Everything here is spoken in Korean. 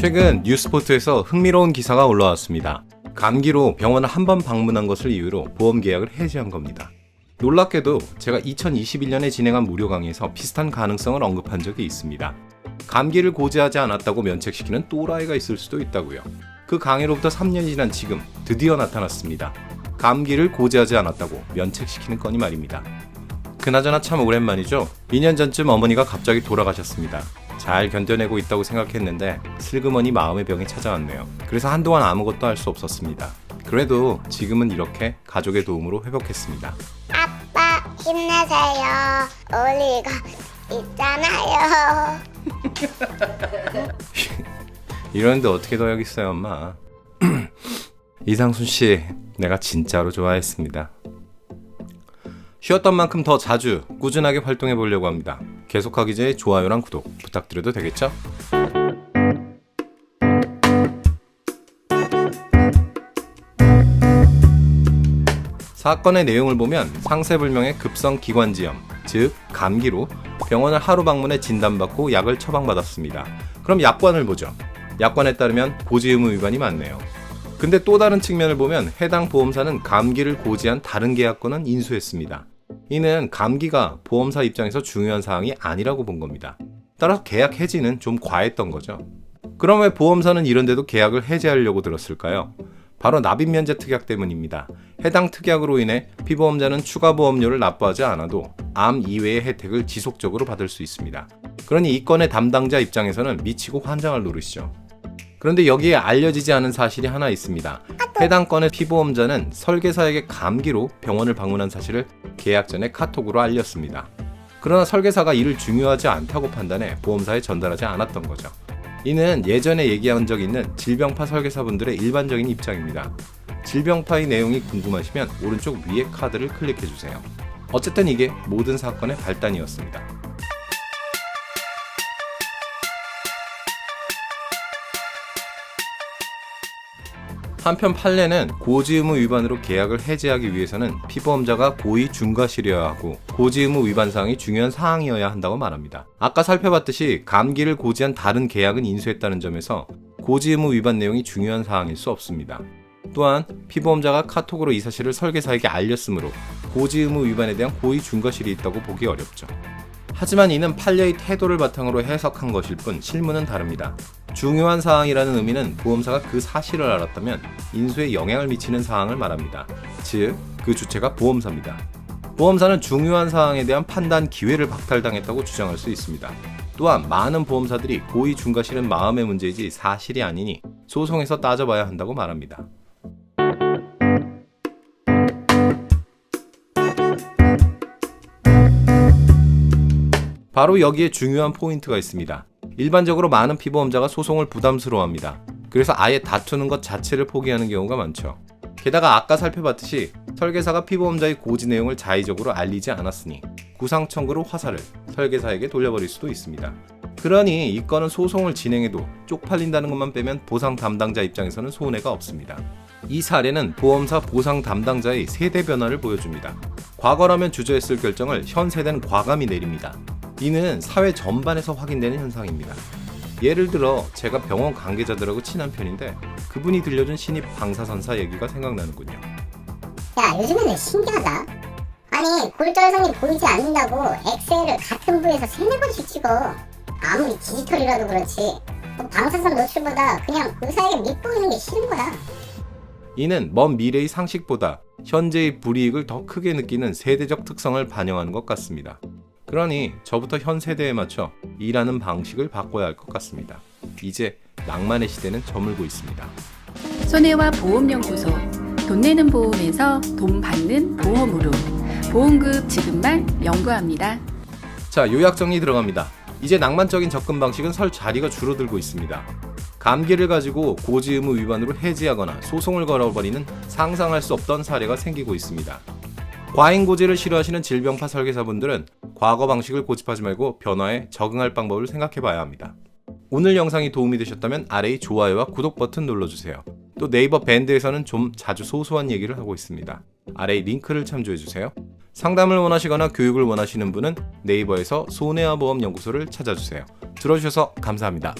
최근 뉴스포트에서 흥미로운 기사가 올라왔습니다. 감기로 병원을 한 번 방문한 것을 이유로 보험 계약을 해지한 겁니다. 놀랍게도 제가 2021년에 진행한 무료 강의에서 비슷한 가능성을 언급한 적이 있습니다. 감기를 고지하지 않았다고 면책시키는 또라이가 있을 수도 있다고요. 그 강의로부터 3년이 지난 지금 드디어 나타났습니다. 감기를 고지하지 않았다고 면책시키는 건이 말입니다. 그나저나 참 오랜만이죠. 2년 전쯤 어머니가 갑자기 돌아가셨습니다. 잘 견뎌내고 있다고 생각했는데 슬그머니 마음의 병이 찾아왔네요. 그래서 한동안 아무것도 할 수 없었습니다. 그래도 지금은 이렇게 가족의 도움으로 회복했습니다. 아빠 힘내세요. 우리가 있잖아요. 이러는데 어떻게 더 여기 있어요, 엄마? 이상순 씨, 내가 진짜로 좋아했습니다. 쉬었던 만큼 더 자주 꾸준하게 활동해 보려고 합니다. 계속하기 전에 좋아요랑 구독 부탁드려도 되겠죠? 사건의 내용을 보면 상세불명의 급성 기관지염, 즉 감기로 병원을 하루 방문해 진단받고 약을 처방받았습니다. 그럼 약관을 보죠. 약관에 따르면 고지 의무 위반이 많네요. 근데 또 다른 측면을 보면 해당 보험사는 감기를 고지한 다른 계약권은 인수했습니다. 이는 감기가 보험사 입장에서 중요한 사항이 아니라고 본 겁니다. 따라서 계약 해지는 좀 과했던 거죠. 그럼 왜 보험사는 이런데도 계약을 해지하려고 들었을까요? 바로 납입 면제 특약 때문입니다. 해당 특약으로 인해 피보험자는 추가 보험료를 납부하지 않아도 암 이외의 혜택을 지속적으로 받을 수 있습니다. 그러니 이 건의 담당자 입장에서는 미치고 환장할 노릇이죠. 그런데 여기에 알려지지 않은 사실이 하나 있습니다. 해당 건의 피보험자는 설계사에게 감기로 병원을 방문한 사실을 계약 전에 카톡으로 알렸습니다. 그러나 설계사가 이를 중요하지 않다고 판단해 보험사에 전달하지 않았던 거죠. 이는 예전에 얘기한 적 있는 질병파 설계사분들의 일반적인 입장입니다. 질병파의 내용이 궁금하시면 오른쪽 위에 카드를 클릭해 주세요. 어쨌든 이게 모든 사건의 발단이었습니다. 한편 판례는 고지 의무 위반으로 계약을 해지하기 위해서는 피보험자가 고의 중과실이어야 하고 고지 의무 위반 사항이 중요한 사항이어야 한다고 말합니다. 아까 살펴봤듯이 감기를 고지한 다른 계약은 인수했다는 점에서 고지 의무 위반 내용이 중요한 사항일 수 없습니다. 또한 피보험자가 카톡으로 이 사실을 설계사에게 알렸으므로 고지 의무 위반에 대한 고의 중과실이 있다고 보기 어렵죠. 하지만 이는 판례의 태도를 바탕으로 해석한 것일 뿐 실무는 다릅니다. 중요한 사항이라는 의미는 보험사가 그 사실을 알았다면 인수에 영향을 미치는 사항을 말합니다. 즉, 그 주체가 보험사입니다. 보험사는 중요한 사항에 대한 판단 기회를 박탈당했다고 주장할 수 있습니다. 또한 많은 보험사들이 고의 중과 실은 마음의 문제이지 사실이 아니니 소송에서 따져봐야 한다고 말합니다. 바로 여기에 중요한 포인트가 있습니다. 일반적으로 많은 피보험자가 소송을 부담스러워합니다. 그래서 아예 다투는 것 자체를 포기하는 경우가 많죠. 게다가 아까 살펴봤듯이 설계사가 피보험자의 고지 내용을 자의적으로 알리지 않았으니 구상 청구로 화살을 설계사에게 돌려버릴 수도 있습니다. 그러니 이 건은 소송을 진행해도 쪽팔린다는 것만 빼면 보상 담당자 입장에서는 손해가 없습니다. 이 사례는 보험사 보상 담당자의 세대 변화를 보여줍니다. 과거라면 주저했을 결정을 현 세대는 과감히 내립니다. 이는 사회 전반에서 확인되는 현상입니다. 예를 들어 제가 병원 관계자들하고 친한 편인데 그분이 들려준 신입 방사선사 얘기가 생각나는군요. 야 요즘에는 신기하다. 아니 골절선이 보이지 않는다고 엑스레이를 같은 부위에서 세네 번씩 찍어. 아무리 디지털이라도 그렇지. 뭐 방사선 노출보다 그냥 의사에게 밉보이는 게 싫은 거야. 이는 먼 미래의 상식보다 현재의 불이익을 더 크게 느끼는 세대적 특성을 반영하는 것 같습니다. 그러니 저부터 현 세대에 맞춰 일하는 방식을 바꿔야 할 것 같습니다. 이제 낭만의 시대는 저물고 있습니다. 손해와 보험연구소 돈 내는 보험에서 돈 받는 보험으로 보험급 지급만 연구합니다. 자, 요약 정리 들어갑니다. 이제 낭만적인 접근 방식은 설 자리가 줄어들고 있습니다. 감기를 가지고 고지 의무 위반으로 해지하거나 소송을 걸어버리는 상상할 수 없던 사례가 생기고 있습니다. 과잉 고지를 싫어하시는 질병파 설계사분들은 과거 방식을 고집하지 말고 변화에 적응할 방법을 생각해 봐야 합니다. 오늘 영상이 도움이 되셨다면 아래의 좋아요와 구독 버튼 눌러주세요. 또 네이버 밴드에서는 좀 자주 소소한 얘기를 하고 있습니다. 아래의 링크를 참조해 주세요. 상담을 원하시거나 교육을 원하시는 분은 네이버에서 손해와 보험 연구소를 찾아주세요. 들어주셔서 감사합니다.